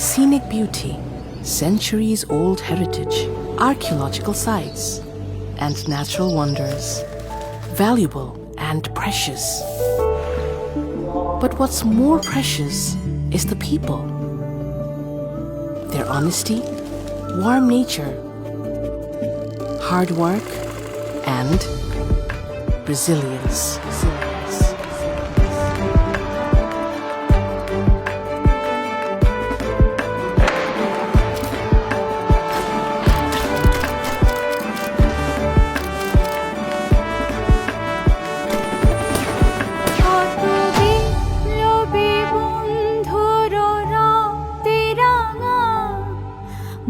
scenic beauty, centuries old heritage, archaeological sites, and natural wonders. Valuable and precious. But what's more precious is the people. Their honesty, warm nature, hard work, and resilience.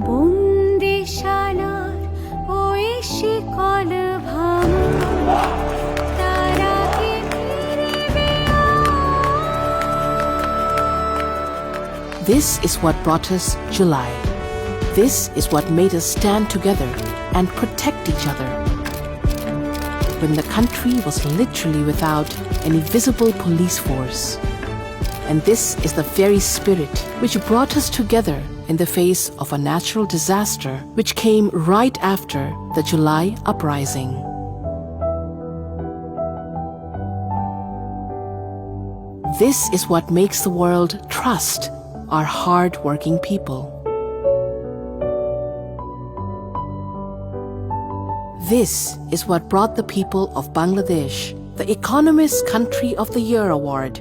বন্দিশালার ওই শিকল ভাঙা তারা কি ফিরিবে This is what brought us July. This is what made us stand together and protect each other. When the country was literally without any visible police force. And this is the very spirit which brought us together in the face of a natural disaster which came right after the July uprising. This is what makes the world trust our hard working people. This is what brought the people of Bangladesh the Economist Country of the Year award